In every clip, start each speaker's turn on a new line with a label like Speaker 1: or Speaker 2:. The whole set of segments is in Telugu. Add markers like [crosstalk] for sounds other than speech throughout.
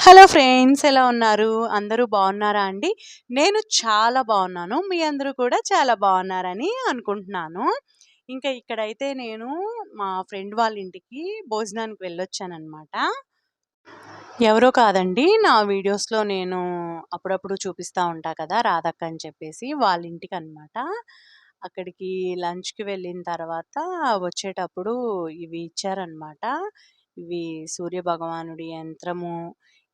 Speaker 1: హలో ఫ్రెండ్స్ ఎలా ఉన్నారు? అందరూ బాగున్నారా అండి? నేను చాలా బాగున్నాను. మీ అందరూ కూడా చాలా బాగున్నారని అనుకుంటున్నాను. ఇంకా ఇక్కడైతే నేను మా ఫ్రెండ్ వాళ్ళ ఇంటికి భోజనానికి వెళ్ళొచ్చాననమాట. ఎవరో కాదండి. నా వీడియోస్‌లో నేను అప్పుడప్పుడు చూపిస్తా ఉంటా కదా! రాధక్క అని చెప్పేసి వాళ్ళ ఇంటికి అనమాట అక్కడికి లంచ్‌కి వెళ్ళిన తర్వాత వచ్చేటప్పుడు ఇవి ఇచ్చారనమాట. ఇవి సూర్య భగవానుడి యంత్రము,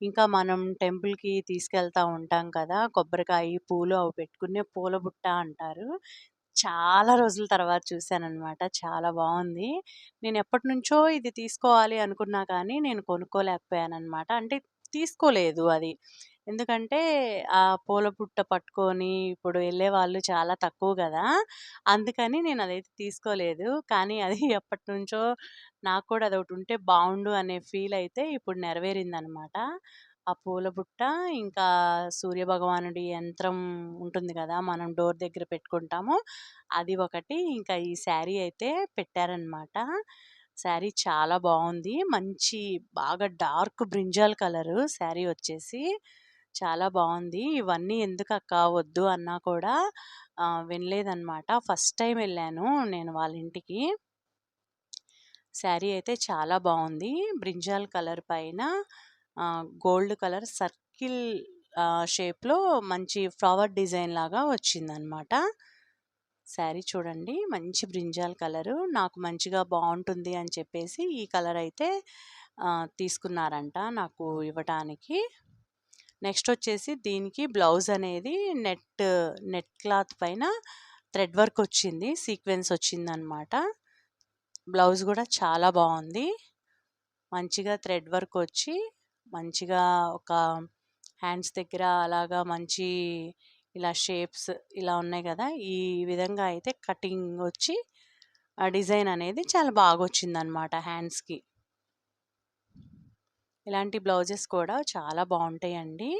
Speaker 1: ఇంకా మనం టెంపుల్‌కి తీసుకెళ్తా ఉంటాం కదా! కొబ్బరికాయి, పూలు అవి పెట్టుకునే పూల బుట్ట అంటారు. చాలా రోజుల తర్వాత చూశాననమాట. చాలా బావుంది. నేను ఎప్పటినుంచో ఇది తీసుకోవాలి అనుకున్నా కానీ నేను కొనుక్కోలేకపోయాననమాట. అంటే తీసుకోలేదు అది. ఎందుకంటే ఆ పూల బుట్ట పట్టుకొని ఇప్పుడు వెళ్ళేవాళ్ళు చాలా తక్కువ గదా! అందుకని నేను అదైతే తీసుకోలేదు. కానీ అది [laughs] ఎప్పటినుంచో నాకు కూడా అదొకటి ఉంటే బావుండు అనే ఫీల్ అయితే ఇప్పుడు నెరవేరిందనమాట. ఆ పూల బుట్ట ఇంకా సూర్య భగవానుడి యంత్రం ఉంటుంది కదా! మనం డోర్ దగ్గర పెట్టుకుంటాము. అది ఒకటి ఇంకా ఈ శారీ అయితే పెట్టారనమాట. శారీ చాలా బావుంది. మంచి బాగా డార్క్ బ్రింజాల్ కలరు శారీ వచ్చేసి. చాలా బాగుంది ఇవన్నీ ఎందుకక్కా వద్దు అన్నా కూడా వినలేదన్నమాట వినలేదనమాట. ఫస్ట్ టైం వెళ్ళాను నేను వాళ్ళ ఇంటికి. శారీ అయితే చాలా బాగుంది బ్రింజాల్ కలర్ పైన గోల్డ్ కలర్ సర్కిల్ షేప్‌లో మంచి ఫ్లవర్ డిజైన్ లాగా వచ్చిందనమాట. శారీ చూడండి. మంచి బ్రింజాల్ కలరు. నాకు మంచిగా బాగుంటుంది అని చెప్పేసి ఈ కలర్ అయితే తీసుకున్నారంట నాకు ఇవ్వటానికి. నెక్స్ట్ వచ్చేసి దీనికి బ్లౌజ్ అనేది నెట్ నెట్ క్లాత్ పైన థ్రెడ్ వర్క్ వచ్చింది. సీక్వెన్స్ వచ్చిందనమాట. బ్లౌజ్ కూడా చాలా బాగుంది మంచిగా థ్రెడ్ వర్క్ వచ్చి, మంచిగా ఒక హ్యాండ్స్ దగ్గర అలాగా మంచి ఇలా షేప్స్ ఇలా ఉన్నాయి కదా! ఈ విధంగా అయితే కటింగ్ వచ్చి ఆ డిజైన్ అనేది చాలా బాగా బాగొచ్చిందనమాట హ్యాండ్స్‌కి. ఇలాంటి బ్లౌజెస్ కూడా చాలా బాగుంటాయండి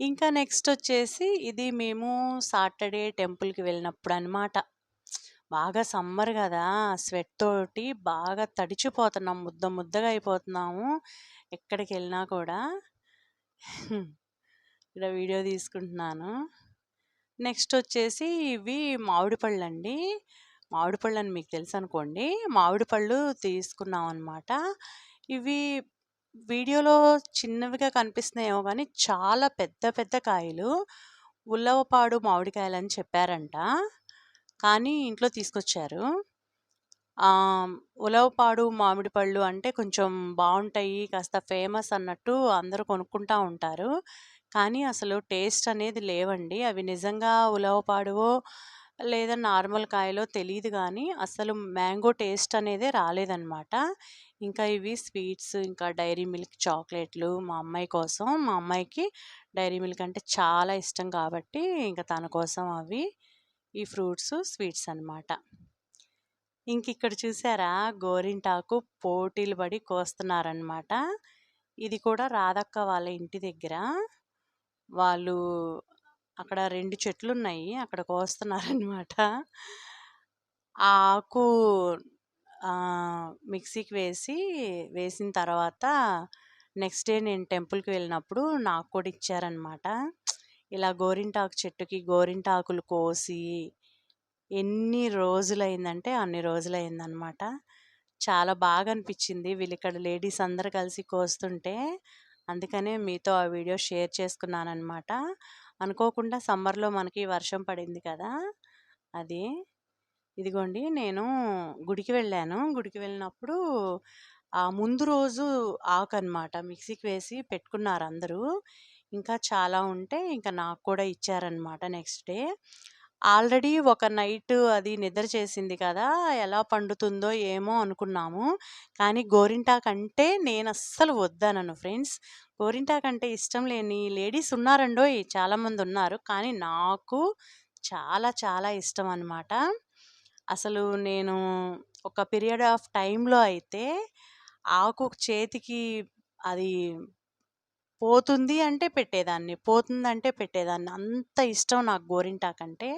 Speaker 1: ఇంకా నెక్స్ట్ వచ్చేసి ఇది మేము సాటర్‌డే టెంపుల్‌కి వెళ్ళినప్పుడు అనమాట బాగా సమ్మర్ కదా స్వెట్ తోటి బాగా తడిచిపోతున్నాం. ముద్ద ముద్దగా అయిపోతున్నాము. ఎక్కడికెళ్ళినా కూడా. ఇక్కడ వీడియో తీసుకుంటున్నాను. నెక్స్ట్ వచ్చేసి ఇవి మామిడి అండి మామిడి పళ్ళని మీకు తెలుసనుకోండి. మామిడి పళ్ళు తీసుకున్నామనమాట. ఇవి వీడియోలో చిన్నవిగా కనిపిస్తున్నాయేమో కానీ చాలా పెద్ద పెద్ద కాయలు. ఉల్లవపాడు అని చెప్పారంట. కానీ ఇంట్లో తీసుకొచ్చారు. ఉలవపాడు మామిడి పళ్ళు అంటే కొంచెం బాగుంటాయి కాస్త ఫేమస్ అన్నట్టు అందరూ కొనుక్కుంటా ఉంటారు. కానీ అసలు టేస్ట్ అనేది లేవండి. అవి నిజంగా ఉలవపాడువో లేదా నార్మల్ కాయలో తెలియదు కానీ అసలు మ్యాంగో టేస్ట్ అనేది రాలేదనమాట. ఇంకా ఇవి స్వీట్స్ ఇంకా డైరీ మిల్క్ చాక్లెట్‌లు మా అమ్మాయి కోసం. మా అమ్మాయికి డైరీ మిల్క్ అంటే చాలా ఇష్టం కాబట్టి ఇంక తన కోసం అవి. ఈ ఫ్రూట్స్, స్వీట్స్ అనమాట. ఇంకిక్కడ చూసారా గోరింటాకు పోటీలు పడి కోస్తున్నారనమాట. ఇది కూడా రాధక్క వాళ్ళ ఇంటి దగ్గర. వాళ్ళు అక్కడ రెండు చెట్లు ఉన్నాయి అక్కడ కోస్తున్నారనమాట. ఆ ఆకు మిక్సీకి వేసి, వేసిన తర్వాత నెక్స్ట్ డే నేను టెంపుల్‌కి వెళ్ళినప్పుడు నాకు కూడా ఇచ్చారనమాట. ఇలా గోరింటాకు చెట్టుకి గోరింటాకులు కోసి ఎన్ని రోజులైందంటే అన్ని రోజులైందనమాట చాలా బాగా అనిపించింది వీళ్ళు ఇక్కడ లేడీస్ అందరు కలిసి కోస్తుంటే. అందుకనే మీతో ఆ వీడియో షేర్ చేసుకున్నానమాట అనుకోకుండా సమ్మర్‌లో మనకి వర్షం పడింది కదా! అది. ఇదిగోండి నేను గుడికి వెళ్ళాను. గుడికి వెళ్ళినప్పుడు ఆ ముందు రోజు ఆకు అనమాట మిక్సీకి వేసి పెట్టుకున్నారు అందరూ ఇంకా చాలా ఉంటే ఇంకా నాకు కూడా ఇచ్చారనమాట నెక్స్ట్ డే. ఆల్రెడీ ఒక నైట్ అది నిద్ర చేసింది కదా! ఎలా పండుతుందో ఏమో అనుకున్నాము. కానీ గోరింటాకంటే నేనస్సలు వద్దనను ఫ్రెండ్స్. గోరింటాకంటే ఇష్టం లేని లేడీస్ ఉన్నారండో చాలామంది ఉన్నారు కానీ నాకు చాలా చాలా ఇష్టం అనమాట. అసలు నేను ఒక పీరియడ్ ఆఫ్ టైంలో అయితే ఆకు చేతికి అది పోతుంది అంటే పెట్టేదాన్ని. పోతుందంటే పెట్టేదాన్ని. అంత ఇష్టం నాకు గోరింటాకంటే.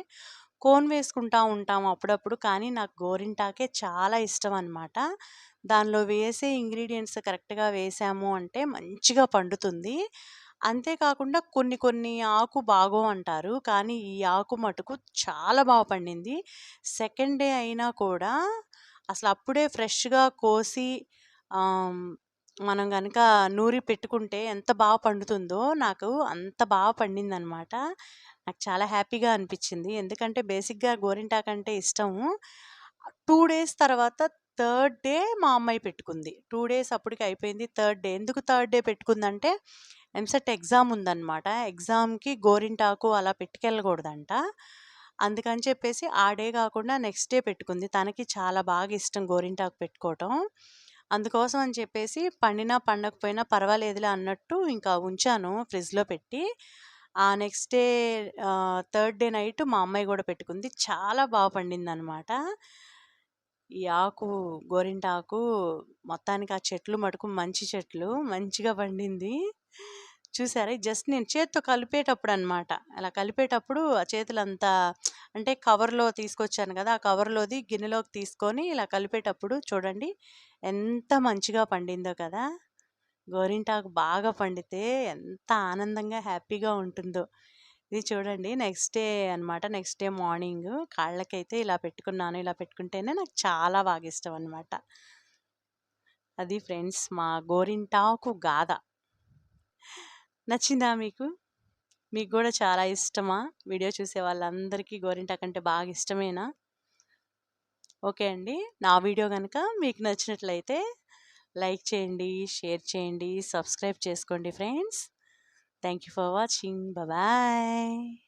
Speaker 1: కోన్ వేసుకుంటా ఉంటాం అప్పుడప్పుడు. కానీ నాకు గోరింటాకే చాలా ఇష్టం అనమాట. దానిలో వేసే ఇంగ్రీడియంట్స్ కరెక్ట్‌గా వేసాము అంటే మంచిగా పండుతుంది. అంతేకాకుండా కొన్ని కొన్ని ఆకు బాగోవంటారు. కానీ ఈ ఆకు మటుకు చాలా బాగా పండింది. సెకండ్ డే అయినా కూడా అసలు అప్పుడే ఫ్రెష్‌గా కోసి మనం గనక నూరి పెట్టుకుంటే ఎంత బాగా పండుతుందో నాకు అంత బాగా పండిందనమాట. నాకు చాలా హ్యాపీగా అనిపించింది ఎందుకంటే బేసిక్‌గా గోరింటాకు అంటే ఇష్టము. టూ డేస్ తర్వాత థర్డ్ డే మా అమ్మాయి పెట్టుకుంది. టూ డేస్ అప్పటికి అయిపోయింది. థర్డ్ డే ఎందుకు థర్డ్ డే పెట్టుకుందంటే ఎంసెట్ ఎగ్జామ్ ఉందనమాట. ఎగ్జామ్‌కి గోరింటాకు అలా పెట్టుకెళ్ళకూడదంట. అందుకని చెప్పేసి ఆ డే కాకుండా నెక్స్ట్ డే పెట్టుకుంది. తనకి చాలా బాగా ఇష్టం గోరింటాకు పెట్టుకోవటం. అందుకోసం అని చెప్పేసి పండినా, పండకపోయినా పర్వాలేదులే అన్నట్టు ఇంకా ఉంచాను ఫ్రిడ్జ్‌లో పెట్టి. ఆ next day third day night మా అమ్మాయి కూడా పెట్టుకుంది. చాలా బాగా పండింది అనమాట ఈ ఆకు గోరింటాకు మొత్తానికి ఆ చెట్లు మటుకు మంచి చెట్లు. మంచిగా పండింది. చూసారా? జస్ట్ నేను చేత్తో కలిపేటప్పుడు అనమాట అలా కలిపేటప్పుడు ఆ చేతులంతా అంటే కవర్‌లో తీసుకొచ్చాను కదా ఆ కవర్‌లోది గిన్నెలోకి తీసుకొని ఇలా కలిపేటప్పుడు చూడండి ఎంత మంచిగా పండిందో కదా! గోరింటాకు బాగా పండితే ఎంత ఆనందంగా, హ్యాపీగా ఉంటుందో. ఇది చూడండి నెక్స్ట్ డే అనమాట. నెక్స్ట్ డే మార్నింగ్ కాళ్ళకైతే ఇలా పెట్టుకున్నాను. ఇలా పెట్టుకుంటేనే నాకు చాలా బాగా ఇష్టం అనమాట. అది ఫ్రెండ్స్ మా గోరింటాకు గాథ. నచ్చిందా మీకు? మీకు కూడా చాలా ఇష్టమా? వీడియో చూసే వాళ్ళందరికీ గోరింటాకంటే బాగా ఇష్టమేనా? ఓకే అండి. నా వీడియో కనుక మీకు నచ్చినట్లయితే లైక్ చేయండి, షేర్ చేయండి, సబ్స్క్రైబ్ చేసుకోండి friends. Thank you for watching. Bye.